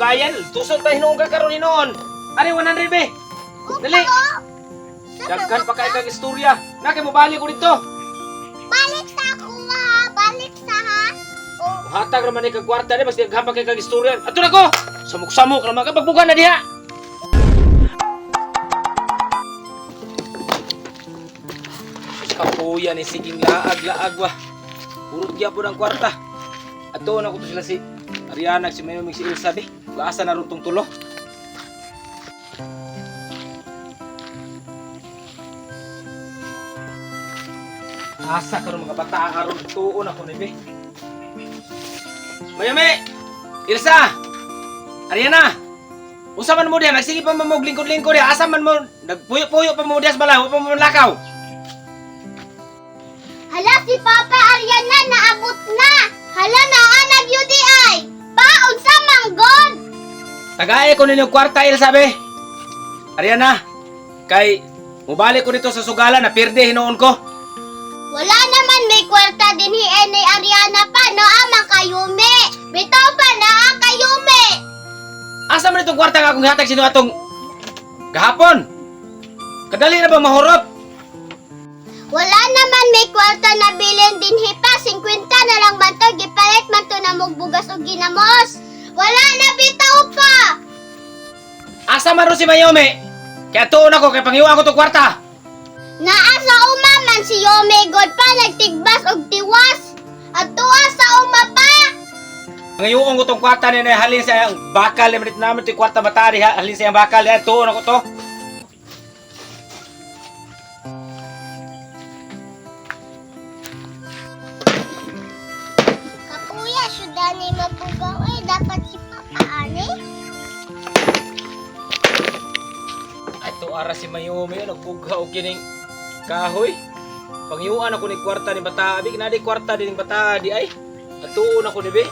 dugayan. Tusod tayo hinuong ka karon hinuon. Ari 100 be. Dali. Daghan pa kay kag istorya. Na kay mo balik ko dito. Balik sa ako ha. Balik sa ha. Oh, Hatag ra man kag kwarta ni basta pa kay kag istorya. Ato na ko. Samok-samok ra man ka pagbugan na diha. Kapuya ni siging laag-laag wa. Urot gyapon po ng kwarta. Ato na ko to sila si Ariana si Mayoming si Ilsa be. Gaasa na tong tulo. Asa karon mga bata aron tuon ako ni be. Mayome! Ilsa! Ariana! Usa man mo diya, nagsige pa mo lingkod-lingkod diya. Asa man mo, nagpuyo-puyo pa mo diya sa balay, huwag pa mo lakaw. Hala si Papa Ariana na. Tagay ko ninyong kwarta, Ilsa be. Ariana, kay mubalik ko dito sa sugala na pirde hinoon ko. Wala naman may kwarta din hi ni Ariana pa no amang kayume. Bitaw pa na ang kayume. Asa man itong kwarta nga akong hatag sino atong kahapon? Kadali na ba mahurot? Wala naman may kwarta na bilin din hi pa 50 na lang man to gipalit man to na mugbugas og ginamos. Wala na bitaw pa. Asa man ro si Mayome? Kaya tuon ako kay pangiwa ko tong kwarta. Naa sa umaman si Yome God pa nagtigbas og tiwas. At tuwa sa uma pa. Ngayon ko tong kwarta ni halin sa ang bakal ni namin tong kwarta matari ha halin sa ang bakal ya tuon ako to. Kapuya, syuda ni mabugaw eh. Dapat si Ara si Mayome nagbugha og kining kahoy. Pangiuan ako ni kwarta ni bata abi na di kwarta din bata di ay. At tuon ako ni be.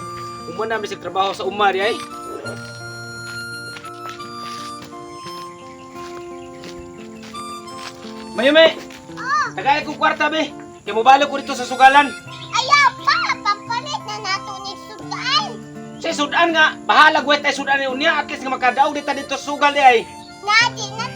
Umman namin sa trabaho sa umar di ay. Mayome, Oh, tagay ko kwarta be. Kaya mobalo ko dito sa sugalan. ayaw pa. Pampalit na nato ni Sudan. Sa sudan nga, bahala gwet ay sudan ni unya at least nga makadaog dito dito sugal di ay. Nadi na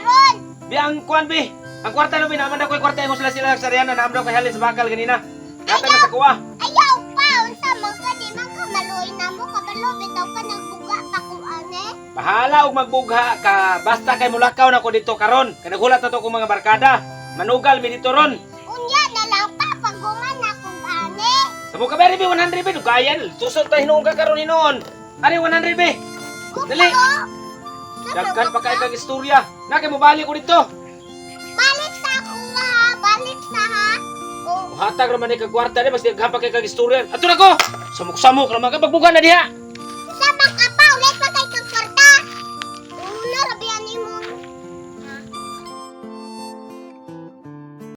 karon. Bi ang kuan bi. Ang kwarta no bi naman ako kwarta mo sila sila sa Riana na amdaw kay halin sa bakal ganina. Kata na sa kuwa. Ayaw pa. Unsa man ka di man ka maluoy na mo. Kabalo, bitaw ka nagbuga pa kung ane. Bahala og magbugha ka basta kay mulakaw na ko dito karon. Kay naghulat na to kong mga barkada. Manugal mi dito ron. Unya na lang pa. Paguman na kung ane. Sa mo ka beri bi 100 bi dugayan. Tusod ta hinuong ka karon hinuon. Ari 100 bi. Dali. Daghan pa kay kag istorya. Na kay mobalik ko dito. Balik sa ako ha. Balik sa ha. Oh, Hatag ra man kag kwarta ni basta daghan pa kay kag istorya. Ato na ko. Samok-samok ra man ka pagbugan na diha.